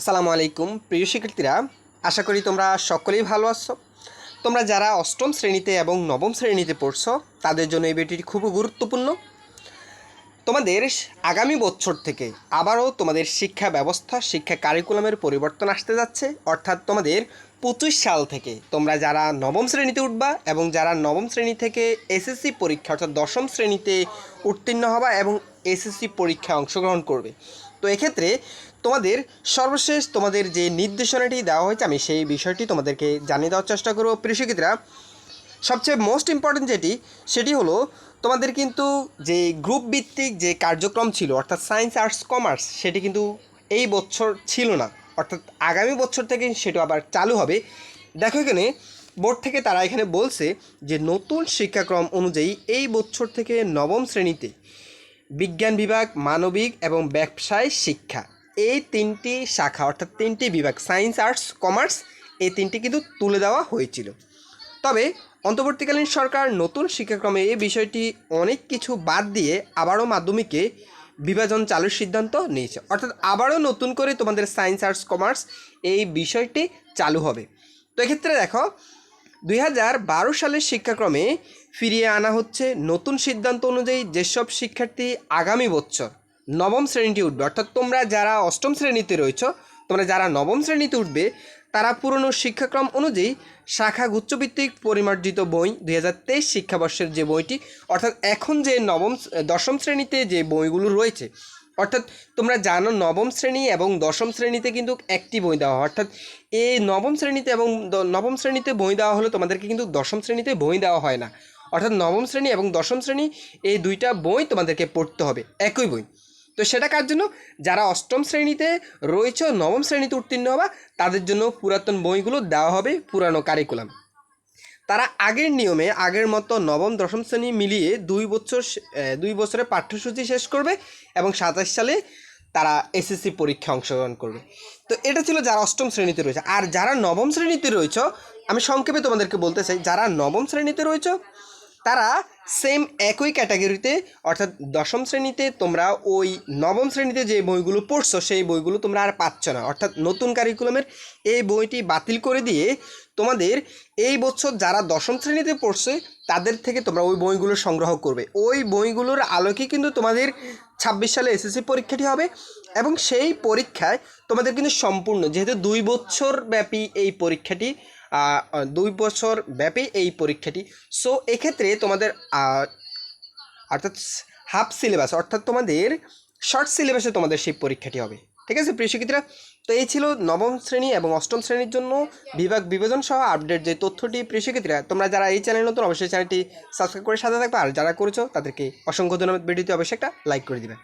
আসসালামু আলাইকুম। প্রিয় শিক্ষার্থীরা, আশা করি তোমরা সকলেই ভালো আছো। তোমরা যারা অষ্টম শ্রেণীতে এবং নবম শ্রেণীতে পড়ছো, তাদের জন্য এই ভিডিওটি খুব গুরুত্বপূর্ণ। তোমাদের আগামী বছর থেকে আবারও তোমাদের শিক্ষা ব্যবস্থা, শিক্ষা কারিকুলামের পরিবর্তন আসতে যাচ্ছে। অর্থাৎ তোমাদের পঁচিশ সাল থেকে তোমরা যারা নবম শ্রেণীতে উঠবা এবং যারা নবম শ্রেণি থেকে এসএসসি পরীক্ষা, অর্থাৎ দশম শ্রেণীতে উত্তীর্ণ হবা এবং এসএসসি পরীক্ষায় অংশগ্রহণ করবে। তো এক্ষেত্রে তোমাদের সর্বশেষ তোমাদের যে নির্দেশনাটি দেওয়া হয়েছে, আমি সেই বিষয়টি তোমাদেরকে জানিয়ে দেওয়ার চেষ্টা করব। প্রিয় সবচেয়ে মোস্ট ইম্পর্টেন্ট যেটি, সেটি হলো তোমাদের কিন্তু যে গ্রুপ ভিত্তিক যে কার্যক্রম ছিল, অর্থাৎ সায়েন্স আর্টস কমার্স সেটি কিন্তু এই বছর ছিল না। অর্থাৎ আগামী বছর থেকে সেটা আবার চালু হবে। দেখো এখানে বোর্ড থেকে তারা এখানে বলছে যে, নতুন শিক্ষাক্রম অনুযায়ী এই বছর থেকে নবম শ্রেণীতে বিজ্ঞান বিভাগ, মানবিক এবং ব্যবসায় শিক্ষা। এই তিনটি শাখা, অর্থাৎ তিনটি বিভাগ, সায়েন্স, আর্টস, কমার্স, এই তিনটি কিন্তু তুলে দেওয়া হয়েছিল। তবে অন্তর্বর্তীকালীন সরকার নতুন শিক্ষাক্রমে এই বিষয়টি অনেক কিছু বাদ দিয়ে আবারও মাধ্যমিকে বিভাজন চালুর সিদ্ধান্ত নিয়েছে। অর্থাৎ আবারও নতুন করে তোমাদের সায়েন্স, আর্টস, কমার্স এই বিষয়টি চালু হবে। তো এক্ষেত্রে দেখো, দুই হাজার বারো সালের শিক্ষাক্রমে ফিরিয়ে আনা হচ্ছে নতুন সিদ্ধান্ত অনুযায়ী যেসব শিক্ষার্থী আগামী বছর নবম শ্রেণীতে উঠবে। অর্থাৎ তোমরা যারা অষ্টম শ্রেণীতে রয়েছ, তোমরা যারা নবম শ্রেণীতে উঠবে, তারা পুরনো শিক্ষাক্রম অনুযায়ী শাখা গুচ্ছভিত্তিক পরিমার্জিত বই দুই হাজার তেইশ শিক্ষাবর্ষের যে বইটি, অর্থাৎ এখন যে নবম, দশম শ্রেণীতে যে বইগুলো রয়েছে, অর্থাৎ তোমরা জানো নবম শ্রেণি এবং দশম শ্রেণীতে কিন্তু একটি বই দেওয়া হয়। অর্থাৎ এই নবম শ্রেণীতে এবং নবম শ্রেণীতে বই দেওয়া হলে তোমাদেরকে কিন্তু দশম শ্রেণীতে বই দেওয়া হয় না। অর্থাৎ নবম শ্রেণি এবং দশম শ্রেণি, এই দুইটা বই তোমাদেরকে পড়তে হবে, একই বই। তো সেটা কার জন্য? যারা অষ্টম শ্রেণীতে রয়েছে নবম শ্রেণীতে উত্তীর্ণ হবা, তাদের জন্য পুরাতন বইগুলো দেওয়া হবে পুরানো কারিকুলাম তারা আগের নিয়মে, আগের মতো নবম, দশম শ্রেণি মিলিয়ে দুই বছর দুই বছরের পাঠ্যসূচি শেষ করবে এবং সাতাশ সালে তারা এসএসসি পরীক্ষা অংশগ্রহণ করবে। তো এটা ছিল যারা অষ্টম শ্রেণীতে রয়েছে। আর যারা নবম শ্রেণীতে রয়েছে, আমি সংক্ষেপে তোমাদেরকে বলতে চাই, যারা নবম শ্রেণীতে রয়েছে, তারা সেম একই ক্যাটাগরিতে অর্থাৎ দশম শ্রেণীতে তোমরা ওই নবম শ্রেণীতে যে বইগুলো পড়ছো, সেই বইগুলো তোমরা আর পাচ্ছ না। অর্থাৎ নতুন কারিকুলামের এই বইটি বাতিল করে দিয়ে তোমাদের এই বছর যারা দশম শ্রেণীতে পড়ছে, তাদের থেকে তোমরা ওই বইগুলো সংগ্রহ করবে। ওই বইগুলোর আলোকে কিন্তু তোমাদের ছাব্বিশ সালে এসএসসি পরীক্ষাটি হবে এবং সেই পরীক্ষায় তোমাদের কিন্তু সম্পূর্ণ, যেহেতু দুই বছর ব্যাপী এই পরীক্ষাটি দুই বছর ব্যাপী এই পরীক্ষাটি। সো এক্ষেত্রে তোমাদের অর্থাৎ হাফ সিলেবাস অর্থাৎ তোমাদের শর্ট সিলেবাসে তোমাদের সেই পরীক্ষাটি হবে। ঠিক আছে, প্রিয় শিক্ষিতরা? তো এই ছিল নবম শ্রেণি এবং অষ্টম শ্রেণির জন্য বিভাগ বিভাজন সহ আপডেট যে তথ্যটি, প্রিয় শিক্ষিতরা, তোমরা যারা এই চ্যানেল নতুন, অবশ্যই চ্যানেলটি সাবস্ক্রাইব করে সাথে থাকবে। আর যারা করেছ, তাদেরকে অসংখ্য ধন্যবাদ। ভিডিওতে অবশ্যই একটা লাইক করে দিবে।